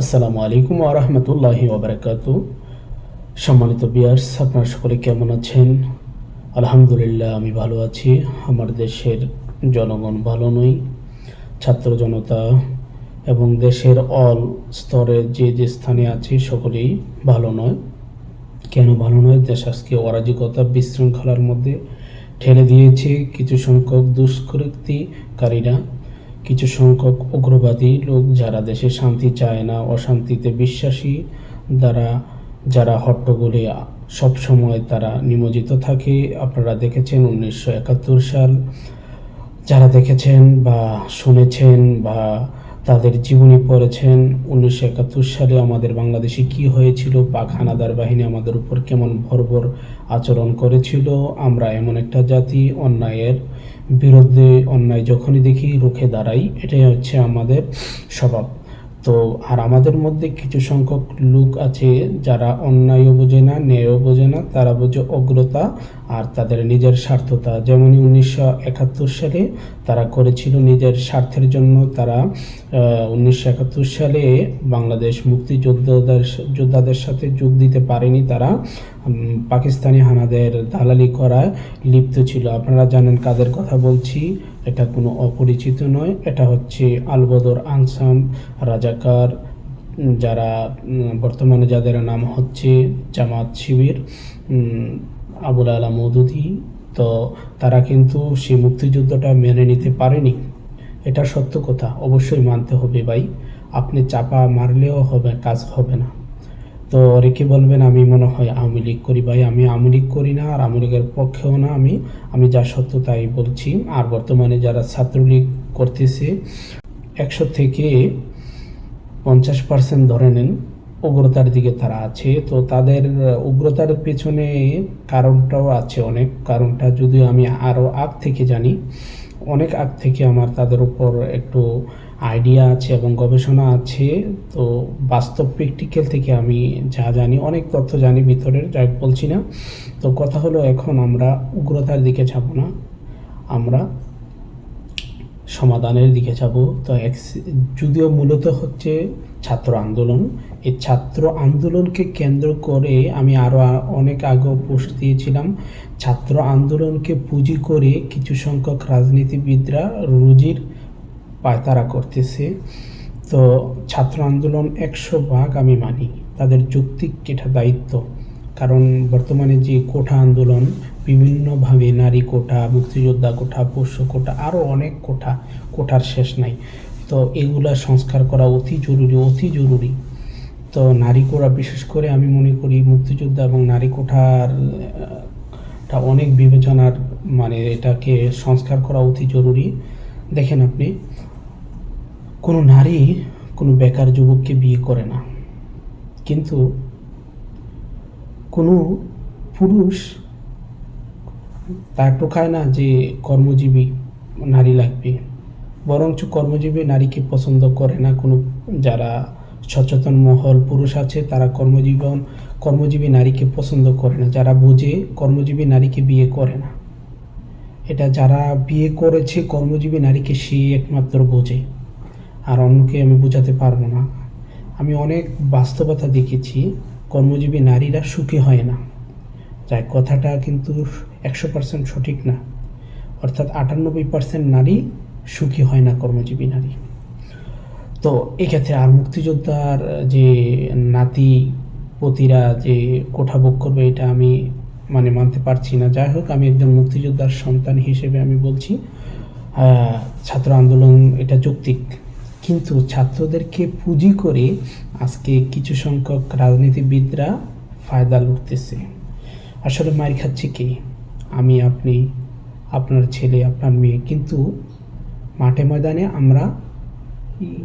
আসসালামু আলাইকুম আরহামতুল্লাহি ওবরাকাত সম্মানিত বিয়ার্স, আপনারা সকলে কেমন আছেন? আলহামদুলিল্লাহ, আমি ভালো আছি। আমার দেশের জনগণ ভালো নই, ছাত্র জনতা এবং দেশের অল স্তরে যে যে স্থানে আছে, সকলেই ভালো নয়। কেন ভালো নয়? দেশ আজকে অরাজকতা বিশৃঙ্খলার মধ্যে ঠেলে দিয়েছে। কিছু সংখ্যক দুষ্কৃতিকারীরা কিছু সংখ্যক উগ্রবাদী লোক যারা দেশে শান্তি চায় না, অশান্তিতে বিশ্বাসী দ্বারা যারা হট্টগোলে সবসময় তারা নিমজ্জিত থাকে। আপনারা দেখেছেন উনিশশো একাত্তর সাল। যারা দেখেছেন বা শুনেছেন বা তাদের জীবনী পড়েছেন। উনিশশো একাত্তর সালে আমাদের বাংলাদেশে কি হয়েছিল? পাক হানাদার বাহিনী আমাদের উপর কেমন ভরভর আচরণ করেছিল? আমরা এমন একটা জাতি, অন্যায়ের বিরুদ্ধে অন্যায় যখনই দেখি, রুখে দাঁড়াই, এটাই হচ্ছে আমাদের স্বভাব। তো আর আমাদের মধ্যে কিছু সংখ্যক লোক আছে যারা অন্যায়ও বোঝে না, ন্যায়ও বোঝে না। তারা বোঝে অগ্রতা আর তাদের নিজের স্বার্থতা। যেমন উনিশশো একাত্তর সালে তারা করেছিল নিজের স্বার্থের জন্য, তারা উনিশশো একাত্তর সালে বাংলাদেশ মুক্তিযোদ্ধাদের, যোদ্ধাদের সাথে যোগ দিতে পারেনি তারা। পাকিস্তানি হানাদের দালালি করায় লিপ্ত ছিল। আপনারা জানেন কাদের কথা বলছি। এটা কোনো অপরিচিত নয়। এটা হচ্ছে আলবদর আনসাম রাজাকার যারা বর্তমানে যাদের নাম হচ্ছে জামাত শিবির আবুল আলা মৌদুদি। তো তারা কিন্তু সেই মুক্তিযুদ্ধটা মেনে নিতে পারেনি। এটা সত্য কথা। অবশ্যই মানতে হবে ভাই। আপনি চাপা মারলেও হবে, কাজ হবে না। তো রেখে বলবেন, আমি মনে হয় আওয়ামী লীগ করি ভাই। আমি আওয়ামী লীগ করি না, আর আওয়ামী লীগের পক্ষেও না আমি। আমি যা সত্য তাই বলছি। আর বর্তমানে যারা ছাত্রলীগ করতেছে, একশো থেকে পঞ্চাশ পার্সেন্ট ধরে নেন উগ্রতার দিকে তারা আছে। তো তাদের উগ্রতার পেছনে কারণটাও আছে অনেক। কারণটা যদিও আমি আরও আগ থেকে জানি, অনেক আগ থেকে আমার তাদের উপর একটু আইডিয়া আছে এবং গবেষণা আছে, তো বাস্তব প্র্যাকটিক্যাল থেকে আমি যা জানি, অনেক তথ্য জানি ভিতরের যাই বলছি না। তো কথা হলো এখন আমরা উগ্রতার দিকে যাব না, আমরা সমাধানের দিকে যাব। তো ex- যদিও মূলত হচ্ছে ছাত্র আন্দোলন, এই ছাত্র আন্দোলনকে কেন্দ্র করে আমি আরও অনেক আগে পোস্ট দিয়েছিলাম, ছাত্র আন্দোলনকে পুঁজি করে কিছু সংখ্যক রাজনীতিবিদরা রুজির পায়তারা করতেছে। তো ছাত্র আন্দোলন একশো ভাগ আমি মানি। তাদের যৌক্তিক এটা দায়িত্ব। কারণ বর্তমানে যে কোঠা আন্দোলন, বিভিন্নভাবে নারী কোঠা, মুক্তিযোদ্ধা কোঠা, পোষ্য কোঠা আরও অনেক কোঠা, কোঠার শেষ নাই। তো এগুলা সংস্কার করা অতি জরুরি অতি জরুরি। তো নারী কোঠা, বিশেষ করে আমি মনে করি মুক্তিযোদ্ধা এবং নারী কোঠার অনেক বিবেচনার মানে এটাকে সংস্কার করা অতি জরুরি। দেখেন আপনি কোনো নারী কোনো বেকার যুবককে বিয়ে করে না। কিন্তু কোনো পুরুষ তা টোকায় না যে কর্মজীবী নারী লাগবে। বরঞ্চ কর্মজীবী নারীকে পছন্দ করে না কোনো যারা সচেতন মহল পুরুষ আছে, তারা কর্মজীবন কর্মজীবী নারীকে পছন্দ করে না। যারা বোঝে কর্মজীবী নারীকে বিয়ে করে না। এটা যারা বিয়ে করেছে, কর্মজীবী নারীকে সেই একমাত্র বোঝে। আর অন্যকে আমি বোঝাতে পারব না। আমি অনেক বাস্তবতা দেখেছি, কর্মজীবী নারীরা সুখী হয় না। যাই, কথাটা কিন্তু একশো পার্সেন্ট সঠিক না। অর্থাৎ আটানব্বই পার্সেন্ট নারী সুখী হয় না কর্মজীবী নারী। তো এক্ষেত্রে আর মুক্তিযোদ্ধার যে নাতি পতিরা যে কোঠা ভোগ করবে, এটা আমি মানে মানতে পারছি না। যাই হোক, আমি একজন মুক্তিযোদ্ধার সন্তান হিসেবে আমি বলছি ছাত্র আন্দোলন এটা যৌক্তিক। কিন্তু ছাত্রদেরকে পুঁজি করে আজকে কিছু সংখ্যক রাজনীতিবিদরা ফায়দা লুটতেছে। আসলে মার খাচ্ছে কে? আমি, আপনি, আপনার ছেলে, আপনার মেয়ে। কিন্তু মাঠে ময়দানে আমরা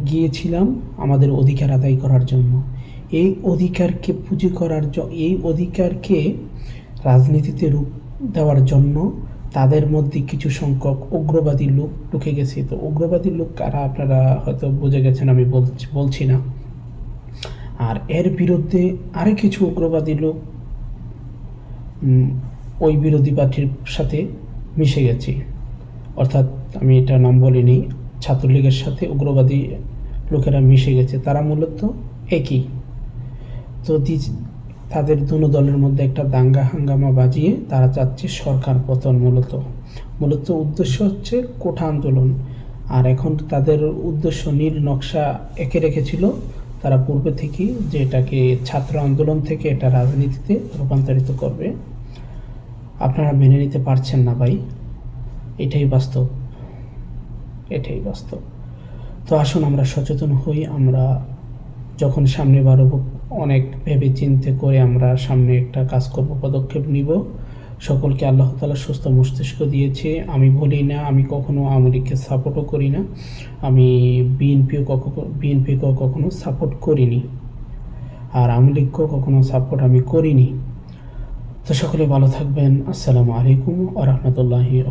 গিয়েছিলাম আমাদের অধিকার আদায় করার জন্য। এই অধিকারকে পুঁজি করার এই অধিকারকে রাজনীতিতে রূপ দেওয়ার জন্য তাদের মধ্যে কিছু সংখ্যক উগ্রবাদী লোক ঢুকে গেছে। তো উগ্রবাদী লোক কারা? আপনারা হয়তো বুঝে গেছেন, আমি বলছি না। আর এর বিরুদ্ধে আরও কিছু উগ্রবাদী লোক ওই বিরোধী পার্টির সাথে মিশে গেছে। অর্থাৎ আমি এটা নাম বলিনি, ছাত্রলীগের সাথে উগ্রবাদী লোকেরা মিশে গেছে। তারা মূলত একই। তো তাদের দুনো দলের মধ্যে একটা দাঙ্গা হাঙ্গামা বাজিয়ে তারা চাচ্ছে সরকার পতন মূলত। মূলত উদ্দেশ্য হচ্ছে কোঠা আন্দোলন। আর এখন তাদের উদ্দেশ্য নীল নকশা এঁকে রেখেছিল। তারা পূর্বে থেকেই যে এটাকে ছাত্র আন্দোলন থেকে এটা রাজনীতিতে রূপান্তরিত করবে। আপনারা মেনে নিতে পারছেন না ভাই। এটাই বাস্তব। এটাই বাস্তব। তো আসুন আমরা সচেতন হই। আমরা যখন সামনে বাড়ব অনেক ভেবে চিন্তে করে আমরা সামনে একটা কাজ করব, পদক্ষেপ নিব। সকলকে আল্লাহ তালা সুস্থ মস্তিষ্ক দিয়েছে। আমি বলি না, আমি কখনো আওয়ামী সাপোর্টও করি না। আমি বিএনপিও কখনো, বিএনপিকেও কখনো সাপোর্ট করিনি। আর আওয়ামী লীগকেও কখনো সাপোর্ট আমি করিনি। তো সকলে ভালো থাকবেন। আসসালামু আলাইকুম আ রহমতুল্লাহি